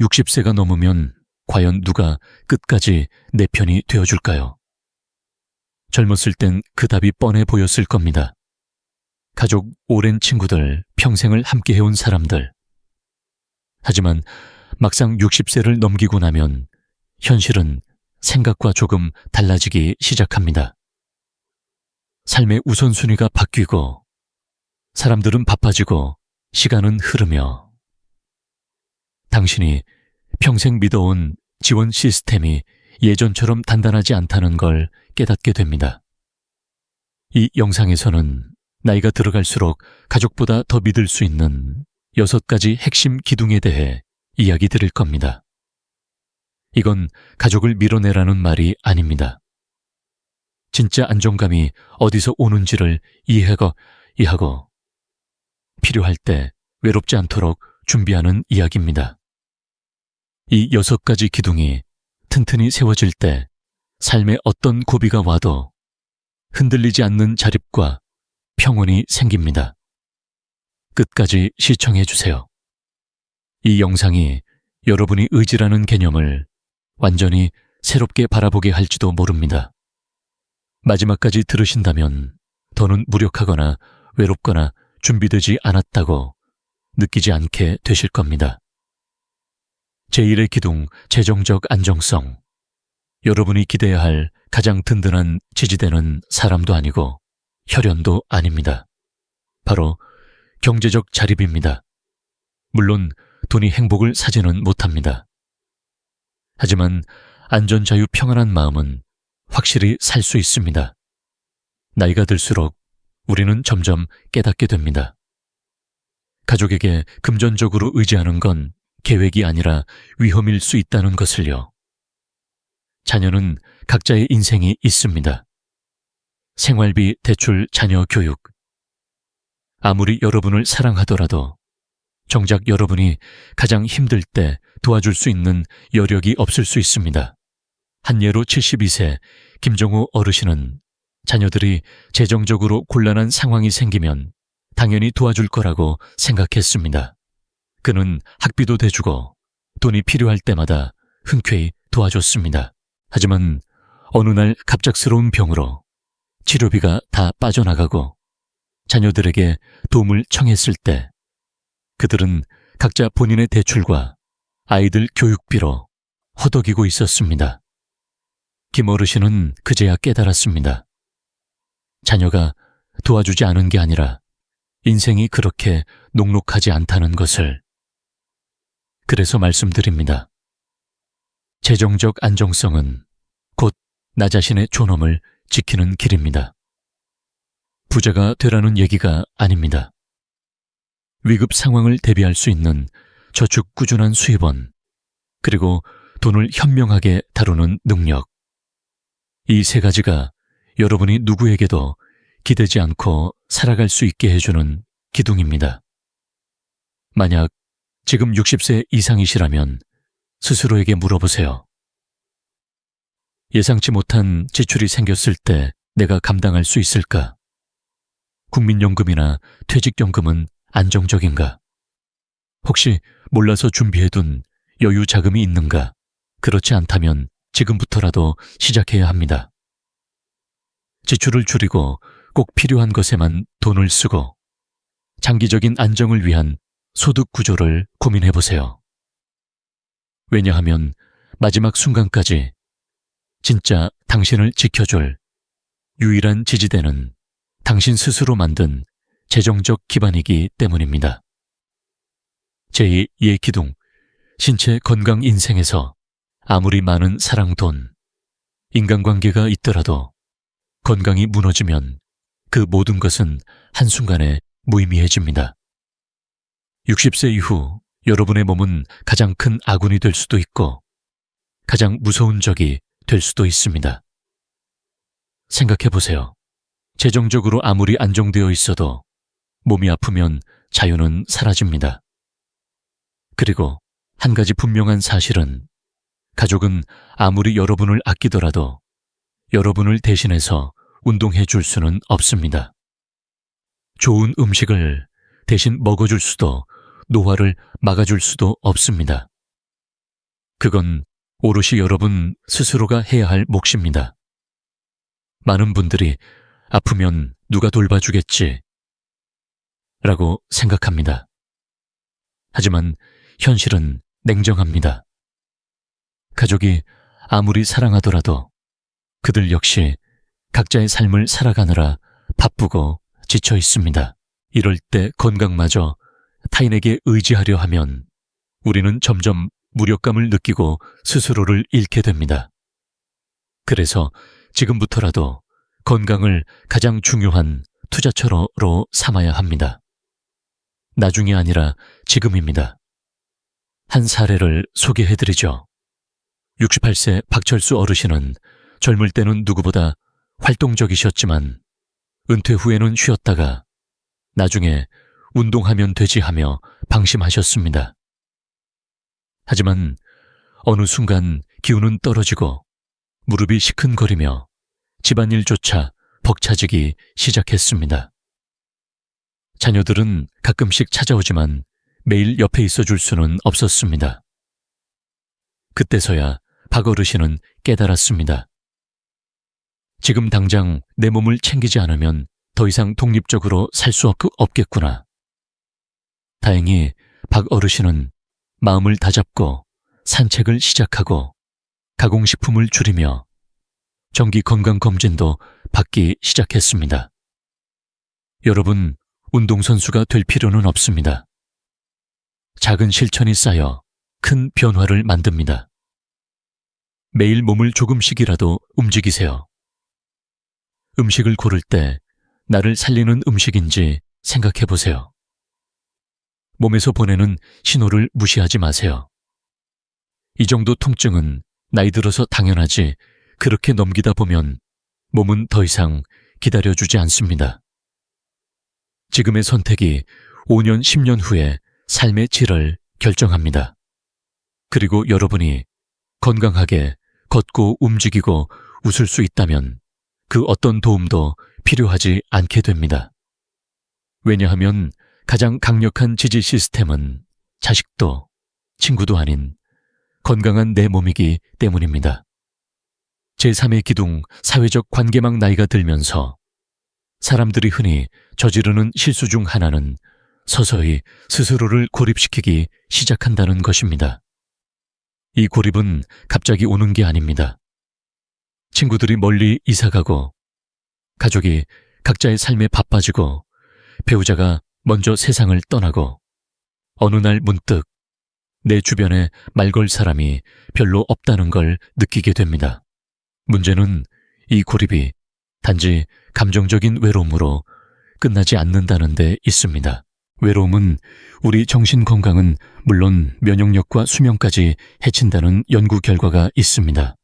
60세가 넘으면 과연 누가 끝까지 내 편이 되어줄까요? 젊었을 땐 그 답이 뻔해 보였을 겁니다. 가족, 오랜 친구들, 평생을 함께 해온 사람들. 하지만 막상 60세를 넘기고 나면 현실은 생각과 조금 달라지기 시작합니다. 삶의 우선순위가 바뀌고 사람들은 바빠지고 시간은 흐르며 당신이 평생 믿어온 지원 시스템이 예전처럼 단단하지 않다는 걸 깨닫게 됩니다. 이 영상에서는 나이가 들어갈수록 가족보다 더 믿을 수 있는 여섯 가지 핵심 기둥에 대해 이야기 드릴 겁니다. 이건 가족을 밀어내라는 말이 아닙니다. 진짜 안정감이 어디서 오는지를 이해하고, 이하고, 필요할 때 외롭지 않도록 준비하는 이야기입니다. 이 여섯 가지 기둥이 튼튼히 세워질 때 삶에 어떤 고비가 와도 흔들리지 않는 자립과 평온이 생깁니다. 끝까지 시청해 주세요. 이 영상이 여러분이 의지라는 개념을 완전히 새롭게 바라보게 할지도 모릅니다. 마지막까지 들으신다면 더는 무력하거나 외롭거나 준비되지 않았다고 느끼지 않게 되실 겁니다. 제1의 기둥, 재정적 안정성. 여러분이 기대해야 할 가장 든든한 지지되는 사람도 아니고 혈연도 아닙니다. 바로 경제적 자립입니다. 물론 돈이 행복을 사지는 못합니다. 하지만 안전, 자유, 평안한 마음은 확실히 살 수 있습니다. 나이가 들수록 우리는 점점 깨닫게 됩니다. 가족에게 금전적으로 의지하는 건 계획이 아니라 위험일 수 있다는 것을요. 자녀는 각자의 인생이 있습니다. 생활비, 대출, 자녀 교육. 아무리 여러분을 사랑하더라도 정작 여러분이 가장 힘들 때 도와줄 수 있는 여력이 없을 수 있습니다. 한 예로 72세 김정우 어르신은 자녀들이 재정적으로 곤란한 상황이 생기면 당연히 도와줄 거라고 생각했습니다. 그는 학비도 대주고 돈이 필요할 때마다 흔쾌히 도와줬습니다. 하지만 어느 날 갑작스러운 병으로 치료비가 다 빠져나가고 자녀들에게 도움을 청했을 때 그들은 각자 본인의 대출과 아이들 교육비로 허덕이고 있었습니다. 김 어르신은 그제야 깨달았습니다. 자녀가 도와주지 않은 게 아니라 인생이 그렇게 녹록하지 않다는 것을. 그래서 말씀드립니다. 재정적 안정성은 곧 나 자신의 존엄을 지키는 길입니다. 부자가 되라는 얘기가 아닙니다. 위급 상황을 대비할 수 있는 저축 꾸준한 수입원, 그리고 돈을 현명하게 다루는 능력. 이 세 가지가 여러분이 누구에게도 기대지 않고 살아갈 수 있게 해주는 기둥입니다. 만약 지금 60세 이상이시라면 스스로에게 물어보세요. 예상치 못한 지출이 생겼을 때 내가 감당할 수 있을까? 국민연금이나 퇴직연금은 안정적인가? 혹시 몰라서 준비해둔 여유 자금이 있는가? 그렇지 않다면 지금부터라도 시작해야 합니다. 지출을 줄이고 꼭 필요한 것에만 돈을 쓰고 장기적인 안정을 위한 소득 구조를 고민해 보세요. 왜냐하면 마지막 순간까지 진짜 당신을 지켜줄 유일한 지지대는 당신 스스로 만든 재정적 기반이기 때문입니다. 제2 예기둥, 신체 건강 인생에서 아무리 많은 사랑 돈, 인간관계가 있더라도 건강이 무너지면 그 모든 것은 한순간에 무의미해집니다. 60세 이후 여러분의 몸은 가장 큰 아군이 될 수도 있고 가장 무서운 적이 될 수도 있습니다. 생각해 보세요. 재정적으로 아무리 안정되어 있어도 몸이 아프면 자유는 사라집니다. 그리고 한 가지 분명한 사실은 가족은 아무리 여러분을 아끼더라도 여러분을 대신해서 운동해 줄 수는 없습니다. 좋은 음식을 대신 먹어줄 수도 노화를 막아줄 수도 없습니다. 그건 오롯이 여러분 스스로가 해야 할 몫입니다. 많은 분들이 아프면 누가 돌봐주겠지 라고 생각합니다. 하지만 현실은 냉정합니다. 가족이 아무리 사랑하더라도 그들 역시 각자의 삶을 살아가느라 바쁘고 지쳐 있습니다. 이럴 때 건강마저 타인에게 의지하려 하면 우리는 점점 무력감을 느끼고 스스로를 잃게 됩니다. 그래서 지금부터라도 건강을 가장 중요한 투자처로 삼아야 합니다. 나중이 아니라 지금입니다. 한 사례를 소개해드리죠. 68세 박철수 어르신은 젊을 때는 누구보다 활동적이셨지만 은퇴 후에는 쉬었다가 나중에 운동하면 되지 하며 방심하셨습니다. 하지만 어느 순간 기운은 떨어지고 무릎이 시큰거리며 집안일조차 벅차지기 시작했습니다. 자녀들은 가끔씩 찾아오지만 매일 옆에 있어 줄 수는 없었습니다. 그때서야 박 어르신은 깨달았습니다. 지금 당장 내 몸을 챙기지 않으면 더 이상 독립적으로 살 수 없겠구나. 다행히 박 어르신은 마음을 다잡고 산책을 시작하고 가공식품을 줄이며 정기 건강검진도 받기 시작했습니다. 여러분, 운동선수가 될 필요는 없습니다. 작은 실천이 쌓여 큰 변화를 만듭니다. 매일 몸을 조금씩이라도 움직이세요. 음식을 고를 때 나를 살리는 음식인지 생각해 보세요. 몸에서 보내는 신호를 무시하지 마세요. 이 정도 통증은 나이 들어서 당연하지 그렇게 넘기다 보면 몸은 더 이상 기다려주지 않습니다. 지금의 선택이 5년, 10년 후에 삶의 질을 결정합니다. 그리고 여러분이 건강하게 걷고 움직이고 웃을 수 있다면 그 어떤 도움도 필요하지 않게 됩니다. 왜냐하면 가장 강력한 지지 시스템은 자식도 친구도 아닌 건강한 내 몸이기 때문입니다. 제3의 기둥 사회적 관계망 나이가 들면서 사람들이 흔히 저지르는 실수 중 하나는 서서히 스스로를 고립시키기 시작한다는 것입니다. 이 고립은 갑자기 오는 게 아닙니다. 친구들이 멀리 이사가고 가족이 각자의 삶에 바빠지고 배우자가 먼저 세상을 떠나고 어느 날 문득 내 주변에 말 걸 사람이 별로 없다는 걸 느끼게 됩니다. 문제는 이 고립이 단지 감정적인 외로움으로 끝나지 않는다는 데 있습니다. 외로움은 우리 정신 건강은 물론 면역력과 수명까지 해친다는 연구 결과가 있습니다.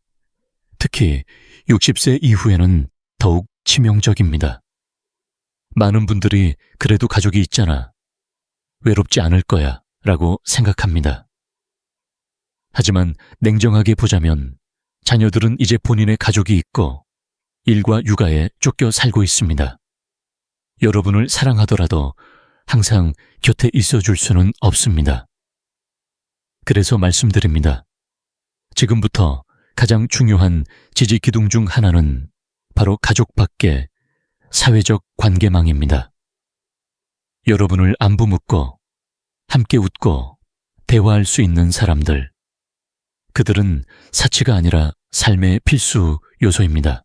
특히 60세 이후에는 더욱 치명적입니다. 많은 분들이 그래도 가족이 있잖아. 외롭지 않을 거야. 라고 생각합니다. 하지만 냉정하게 보자면 자녀들은 이제 본인의 가족이 있고 일과 육아에 쫓겨 살고 있습니다. 여러분을 사랑하더라도 항상 곁에 있어 줄 수는 없습니다. 그래서 말씀드립니다. 지금부터 가장 중요한 지지 기둥 중 하나는 바로 가족 밖의 사회적 관계망입니다. 여러분을 안부 묻고 함께 웃고 대화할 수 있는 사람들. 그들은 사치가 아니라 삶의 필수 요소입니다.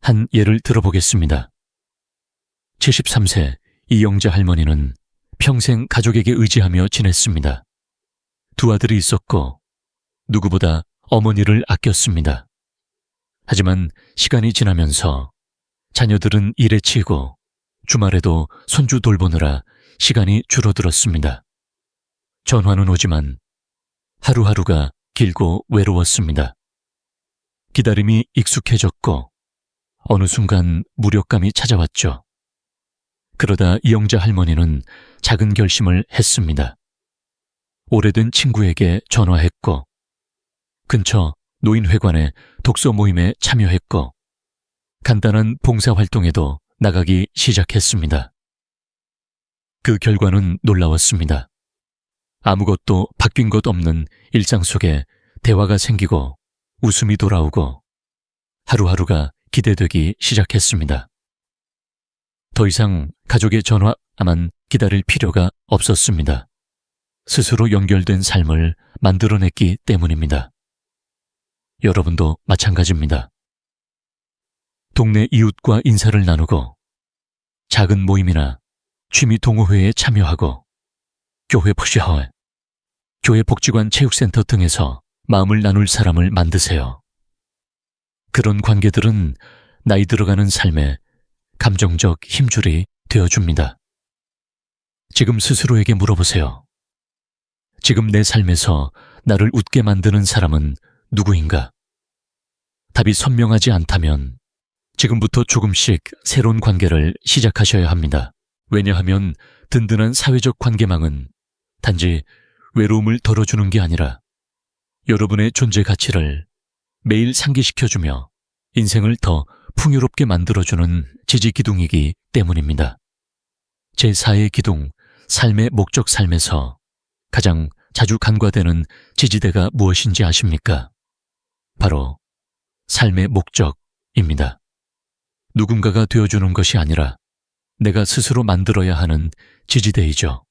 한 예를 들어보겠습니다. 73세 이영자 할머니는 평생 가족에게 의지하며 지냈습니다. 두 아들이 있었고 누구보다 어머니를 아꼈습니다. 하지만 시간이 지나면서 자녀들은 일에 치이고 주말에도 손주 돌보느라 시간이 줄어들었습니다. 전화는 오지만 하루하루가 길고 외로웠습니다. 기다림이 익숙해졌고 어느 순간 무력감이 찾아왔죠. 그러다 이영자 할머니는 작은 결심을 했습니다. 오래된 친구에게 전화했고 근처 노인회관에 독서 모임에 참여했고 간단한 봉사활동에도 나가기 시작했습니다. 그 결과는 놀라웠습니다. 아무것도 바뀐 것 없는 일상 속에 대화가 생기고 웃음이 돌아오고 하루하루가 기대되기 시작했습니다. 더 이상 가족의 전화만 기다릴 필요가 없었습니다. 스스로 연결된 삶을 만들어냈기 때문입니다. 여러분도 마찬가지입니다. 동네 이웃과 인사를 나누고 작은 모임이나 취미 동호회에 참여하고 교회 푸시허, 교회 복지관 체육센터 등에서 마음을 나눌 사람을 만드세요. 그런 관계들은 나이 들어가는 삶에 감정적 힘줄이 되어줍니다. 지금 스스로에게 물어보세요. 지금 내 삶에서 나를 웃게 만드는 사람은 누구인가? 답이 선명하지 않다면 지금부터 조금씩 새로운 관계를 시작하셔야 합니다. 왜냐하면 든든한 사회적 관계망은 단지 외로움을 덜어주는 게 아니라 여러분의 존재 가치를 매일 상기시켜주며 인생을 더 풍요롭게 만들어주는 지지 기둥이기 때문입니다. 제4의 기둥, 삶의 목적 삶에서 가장 자주 간과되는 지지대가 무엇인지 아십니까? 바로 삶의 목적입니다. 누군가가 되어주는 것이 아니라 내가 스스로 만들어야 하는 지지대이죠.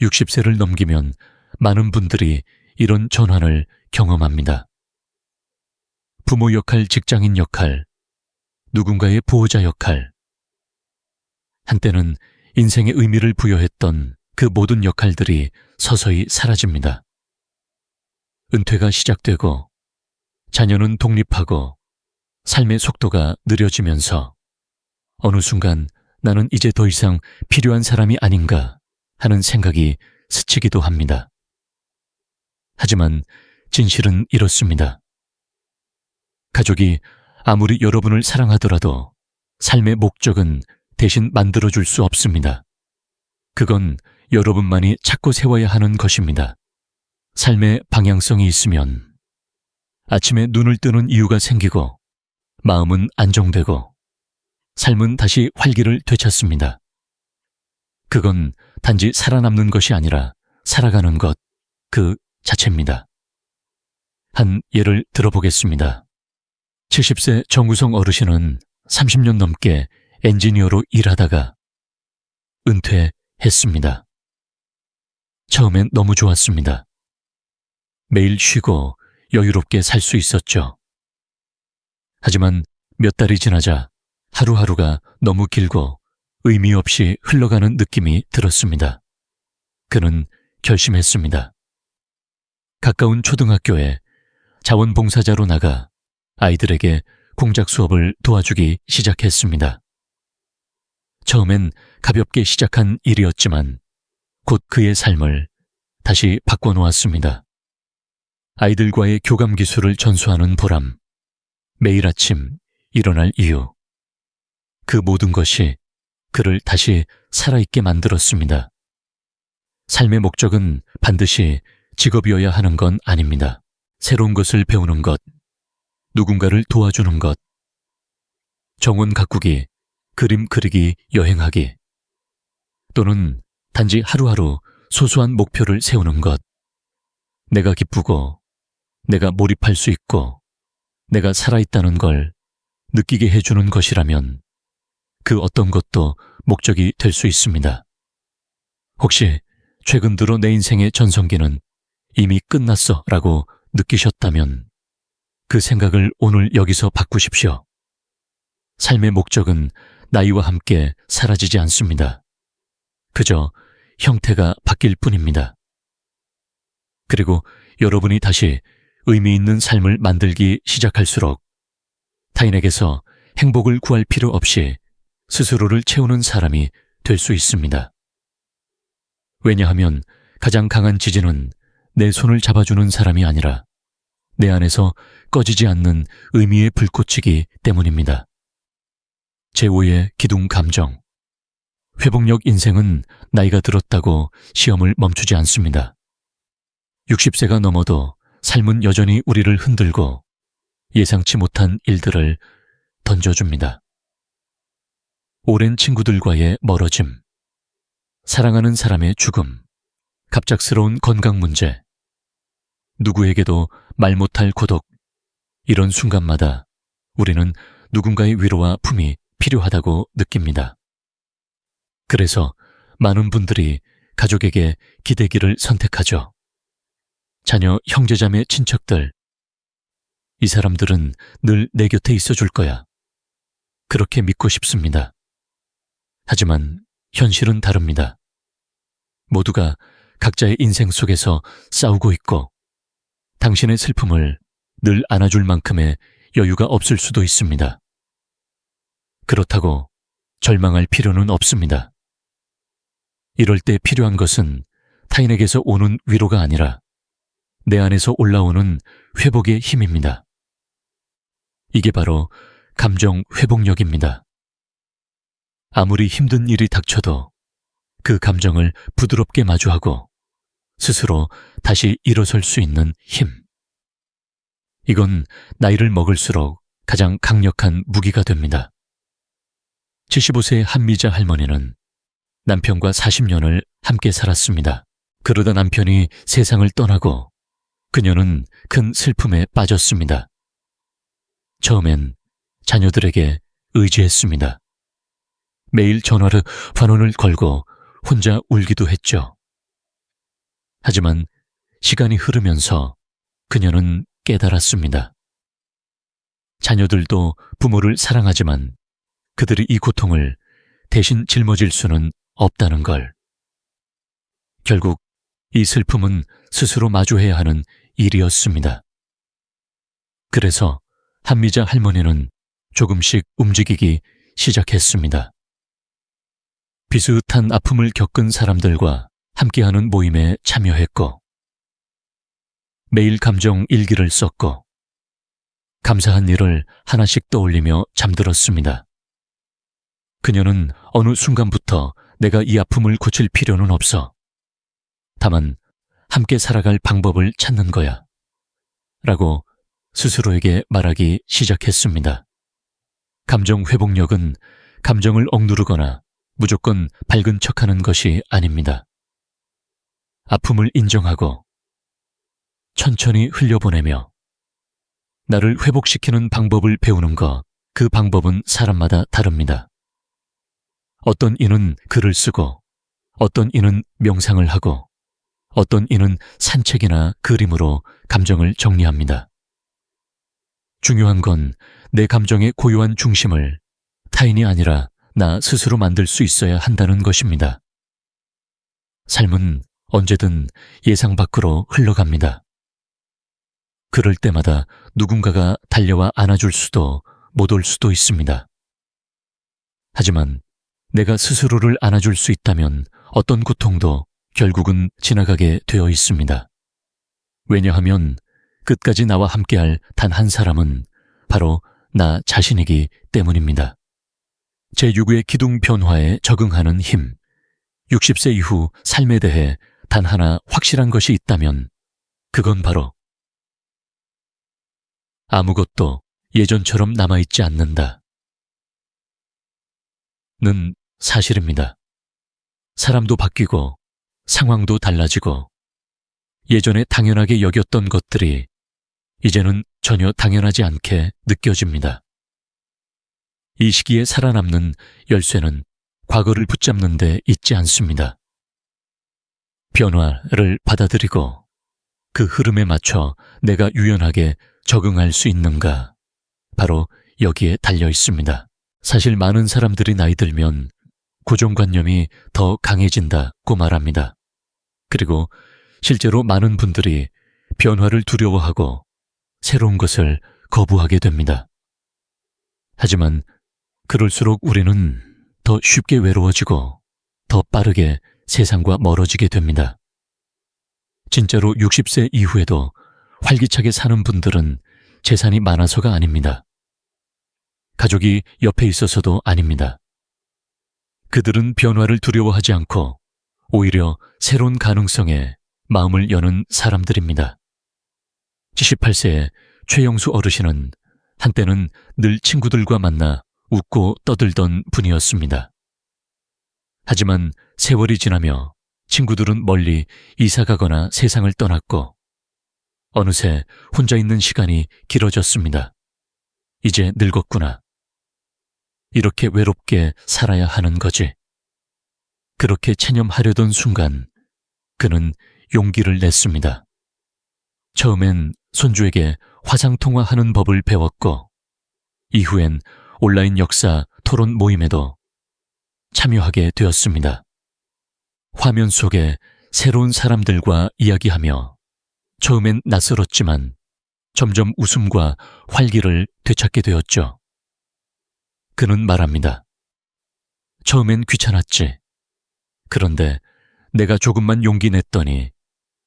60세를 넘기면 많은 분들이 이런 전환을 경험합니다. 부모 역할, 직장인 역할, 누군가의 보호자 역할. 한때는 인생의 의미를 부여했던 그 모든 역할들이 서서히 사라집니다. 은퇴가 시작되고 자녀는 독립하고 삶의 속도가 느려지면서 어느 순간 나는 이제 더 이상 필요한 사람이 아닌가 하는 생각이 스치기도 합니다. 하지만 진실은 이렇습니다. 가족이 아무리 여러분을 사랑하더라도 삶의 목적은 대신 만들어줄 수 없습니다. 그건 여러분만이 찾고 세워야 하는 것입니다. 삶의 방향성이 있으면 아침에 눈을 뜨는 이유가 생기고 마음은 안정되고 삶은 다시 활기를 되찾습니다. 그건 단지 살아남는 것이 아니라 살아가는 것 그 자체입니다. 한 예를 들어보겠습니다. 70세 정우성 어르신은 30년 넘게 엔지니어로 일하다가 은퇴했습니다. 처음엔 너무 좋았습니다. 매일 쉬고 여유롭게 살 수 있었죠. 하지만 몇 달이 지나자 하루하루가 너무 길고 의미 없이 흘러가는 느낌이 들었습니다. 그는 결심했습니다. 가까운 초등학교에 자원봉사자로 나가 아이들에게 공작 수업을 도와주기 시작했습니다. 처음엔 가볍게 시작한 일이었지만 곧 그의 삶을 다시 바꿔놓았습니다. 아이들과의 교감 기술을 전수하는 보람, 매일 아침 일어날 이유, 그 모든 것이 그를 다시 살아있게 만들었습니다. 삶의 목적은 반드시 직업이어야 하는 건 아닙니다. 새로운 것을 배우는 것, 누군가를 도와주는 것, 정원 가꾸기, 그림 그리기, 여행하기, 또는 단지 하루하루 소소한 목표를 세우는 것. 내가 기쁘고, 내가 몰입할 수 있고, 내가 살아있다는 걸 느끼게 해주는 것이라면 그 어떤 것도 목적이 될 수 있습니다. 혹시 최근 들어 내 인생의 전성기는 이미 끝났어 라고 느끼셨다면 그 생각을 오늘 여기서 바꾸십시오. 삶의 목적은 나이와 함께 사라지지 않습니다. 그저 형태가 바뀔 뿐입니다. 그리고 여러분이 다시 의미 있는 삶을 만들기 시작할수록 타인에게서 행복을 구할 필요 없이 스스로를 채우는 사람이 될 수 있습니다. 왜냐하면 가장 강한 지진은 내 손을 잡아주는 사람이 아니라 내 안에서 꺼지지 않는 의미의 불꽃이기 때문입니다. 제5의 기둥 감정. 회복력 인생은 나이가 들었다고 시험을 멈추지 않습니다. 60세가 넘어도 삶은 여전히 우리를 흔들고 예상치 못한 일들을 던져줍니다. 오랜 친구들과의 멀어짐, 사랑하는 사람의 죽음, 갑작스러운 건강 문제, 누구에게도 말 못할 고독, 이런 순간마다 우리는 누군가의 위로와 품이 필요하다고 느낍니다. 그래서 많은 분들이 가족에게 기대기를 선택하죠. 자녀, 형제자매, 친척들. 이 사람들은 늘 내 곁에 있어 줄 거야. 그렇게 믿고 싶습니다. 하지만 현실은 다릅니다. 모두가 각자의 인생 속에서 싸우고 있고 당신의 슬픔을 늘 안아줄 만큼의 여유가 없을 수도 있습니다. 그렇다고 절망할 필요는 없습니다. 이럴 때 필요한 것은 타인에게서 오는 위로가 아니라 내 안에서 올라오는 회복의 힘입니다. 이게 바로 감정 회복력입니다. 아무리 힘든 일이 닥쳐도 그 감정을 부드럽게 마주하고 스스로 다시 일어설 수 있는 힘. 이건 나이를 먹을수록 가장 강력한 무기가 됩니다. 75세의 한미자 할머니는 남편과 40년을 함께 살았습니다. 그러다 남편이 세상을 떠나고 그녀는 큰 슬픔에 빠졌습니다. 처음엔 자녀들에게 의지했습니다. 매일 전화를 환원을 걸고 혼자 울기도 했죠. 하지만 시간이 흐르면서 그녀는 깨달았습니다. 자녀들도 부모를 사랑하지만 그들이 이 고통을 대신 짊어질 수는 없다는 걸. 결국 이 슬픔은 스스로 마주해야 하는 일이었습니다. 그래서 한미자 할머니는 조금씩 움직이기 시작했습니다. 비슷한 아픔을 겪은 사람들과 함께하는 모임에 참여했고, 매일 감정 일기를 썼고, 감사한 일을 하나씩 떠올리며 잠들었습니다. 그녀는 어느 순간부터 내가 이 아픔을 고칠 필요는 없어. 다만, 함께 살아갈 방법을 찾는 거야. 라고 스스로에게 말하기 시작했습니다. 감정 회복력은 감정을 억누르거나 무조건 밝은 척하는 것이 아닙니다. 아픔을 인정하고 천천히 흘려보내며 나를 회복시키는 방법을 배우는 것, 그 방법은 사람마다 다릅니다. 어떤 이는 글을 쓰고, 어떤 이는 명상을 하고, 어떤 이는 산책이나 그림으로 감정을 정리합니다. 중요한 건 내 감정의 고요한 중심을 타인이 아니라 나 스스로 만들 수 있어야 한다는 것입니다. 삶은 언제든 예상 밖으로 흘러갑니다. 그럴 때마다 누군가가 달려와 안아줄 수도 못 올 수도 있습니다. 하지만 내가 스스로를 안아줄 수 있다면 어떤 고통도 결국은 지나가게 되어 있습니다. 왜냐하면 끝까지 나와 함께할 단 한 사람은 바로 나 자신이기 때문입니다. 제6의 기둥 변화에 적응하는 힘. 60세 이후 삶에 대해 단 하나 확실한 것이 있다면 그건 바로 아무것도 예전처럼 남아있지 않는다. 는 사실입니다. 사람도 바뀌고 상황도 달라지고 예전에 당연하게 여겼던 것들이 이제는 전혀 당연하지 않게 느껴집니다. 이 시기에 살아남는 열쇠는 과거를 붙잡는 데 있지 않습니다. 변화를 받아들이고 그 흐름에 맞춰 내가 유연하게 적응할 수 있는가? 바로 여기에 달려 있습니다. 사실 많은 사람들이 나이 들면 고정관념이 더 강해진다고 말합니다. 그리고 실제로 많은 분들이 변화를 두려워하고 새로운 것을 거부하게 됩니다. 하지만 그럴수록 우리는 더 쉽게 외로워지고 더 빠르게 세상과 멀어지게 됩니다. 진짜로 60세 이후에도 활기차게 사는 분들은 재산이 많아서가 아닙니다. 가족이 옆에 있어서도 아닙니다. 그들은 변화를 두려워하지 않고 오히려 새로운 가능성에 마음을 여는 사람들입니다. 78세의 최영수 어르신은 한때는 늘 친구들과 만나 웃고 떠들던 분이었습니다. 하지만 세월이 지나며 친구들은 멀리 이사 가거나 세상을 떠났고, 어느새 혼자 있는 시간이 길어졌습니다. 이제 늙었구나. 이렇게 외롭게 살아야 하는 거지. 그렇게 체념하려던 순간 그는 용기를 냈습니다. 처음엔 손주에게 화상 통화하는 법을 배웠고, 이후엔 온라인 역사 토론 모임에도 참여하게 되었습니다. 화면 속에 새로운 사람들과 이야기하며 처음엔 낯설었지만 점점 웃음과 활기를 되찾게 되었죠. 그는 말합니다. 처음엔 귀찮았지. 그런데 내가 조금만 용기 냈더니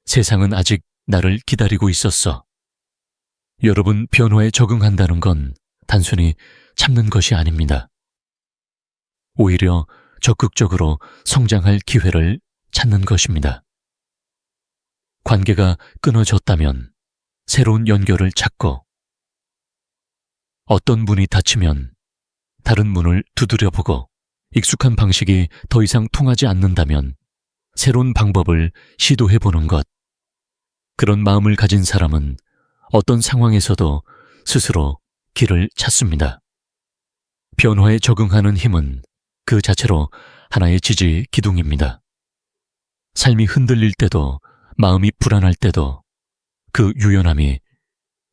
세상은 아직 나를 기다리고 있었어. 여러분 변화에 적응한다는 건 단순히 참는 것이 아닙니다. 오히려 적극적으로 성장할 기회를 찾는 것입니다. 관계가 끊어졌다면 새로운 연결을 찾고 어떤 문이 닫히면 다른 문을 두드려보고 익숙한 방식이 더 이상 통하지 않는다면 새로운 방법을 시도해 보는 것. 그런 마음을 가진 사람은 어떤 상황에서도 스스로 길을 찾습니다. 변화에 적응하는 힘은 그 자체로 하나의 지지 기둥입니다. 삶이 흔들릴 때도 마음이 불안할 때도 그 유연함이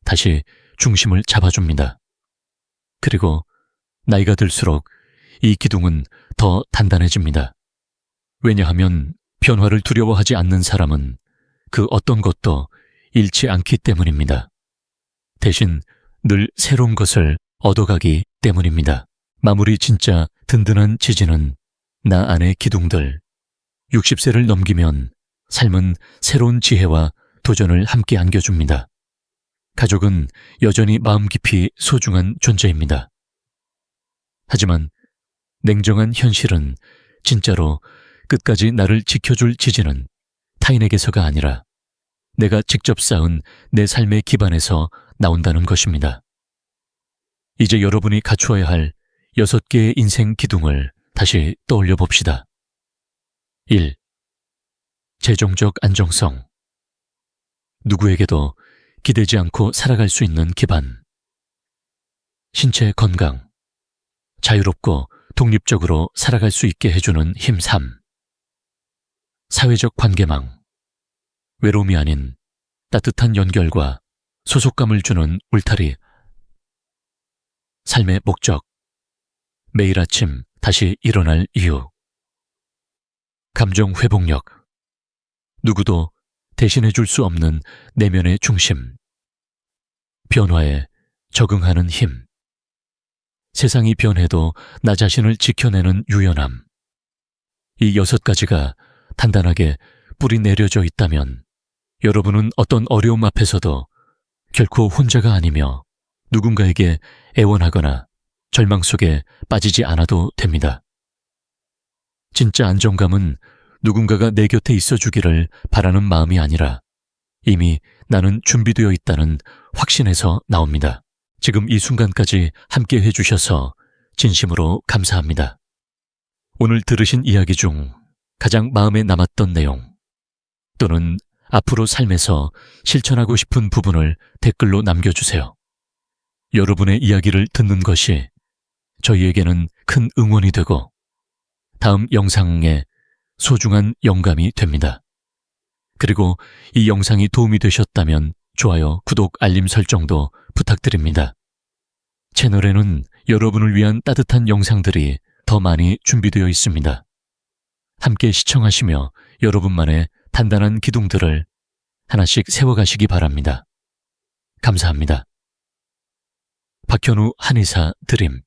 다시 중심을 잡아줍니다. 그리고 나이가 들수록 이 기둥은 더 단단해집니다. 왜냐하면 변화를 두려워하지 않는 사람은 그 어떤 것도 잃지 않기 때문입니다. 대신 늘 새로운 것을 얻어가기 때문입니다. 마무리 진짜 든든한 지지는 나 안의 기둥들. 60세를 넘기면 삶은 새로운 지혜와 도전을 함께 안겨줍니다. 가족은 여전히 마음 깊이 소중한 존재입니다. 하지만 냉정한 현실은 진짜로 끝까지 나를 지켜줄 지지는 타인에게서가 아니라 내가 직접 쌓은 내 삶의 기반에서 나온다는 것입니다. 이제 여러분이 갖추어야 할 여섯 개의 인생 기둥을 다시 떠올려 봅시다. 1. 재정적 안정성. 누구에게도 기대지 않고 살아갈 수 있는 기반. 신체 건강. 자유롭고 독립적으로 살아갈 수 있게 해주는 힘 3. 사회적 관계망. 외로움이 아닌 따뜻한 연결과 소속감을 주는 울타리. 삶의 목적. 매일 아침 다시 일어날 이유. 감정 회복력. 누구도 대신해 줄 수 없는 내면의 중심. 변화에 적응하는 힘. 세상이 변해도 나 자신을 지켜내는 유연함. 이 여섯 가지가 단단하게 뿌리 내려져 있다면 여러분은 어떤 어려움 앞에서도 결코 혼자가 아니며 누군가에게 애원하거나 절망 속에 빠지지 않아도 됩니다. 진짜 안정감은 누군가가 내 곁에 있어 주기를 바라는 마음이 아니라 이미 나는 준비되어 있다는 확신에서 나옵니다. 지금 이 순간까지 함께 해주셔서 진심으로 감사합니다. 오늘 들으신 이야기 중 가장 마음에 남았던 내용 또는 앞으로 삶에서 실천하고 싶은 부분을 댓글로 남겨주세요. 여러분의 이야기를 듣는 것이 저희에게는 큰 응원이 되고 다음 영상에 소중한 영감이 됩니다. 그리고 이 영상이 도움이 되셨다면 좋아요, 구독, 알림 설정도 부탁드립니다. 채널에는 여러분을 위한 따뜻한 영상들이 더 많이 준비되어 있습니다. 함께 시청하시며 여러분만의 단단한 기둥들을 하나씩 세워가시기 바랍니다. 감사합니다. 박현우 한의사 드림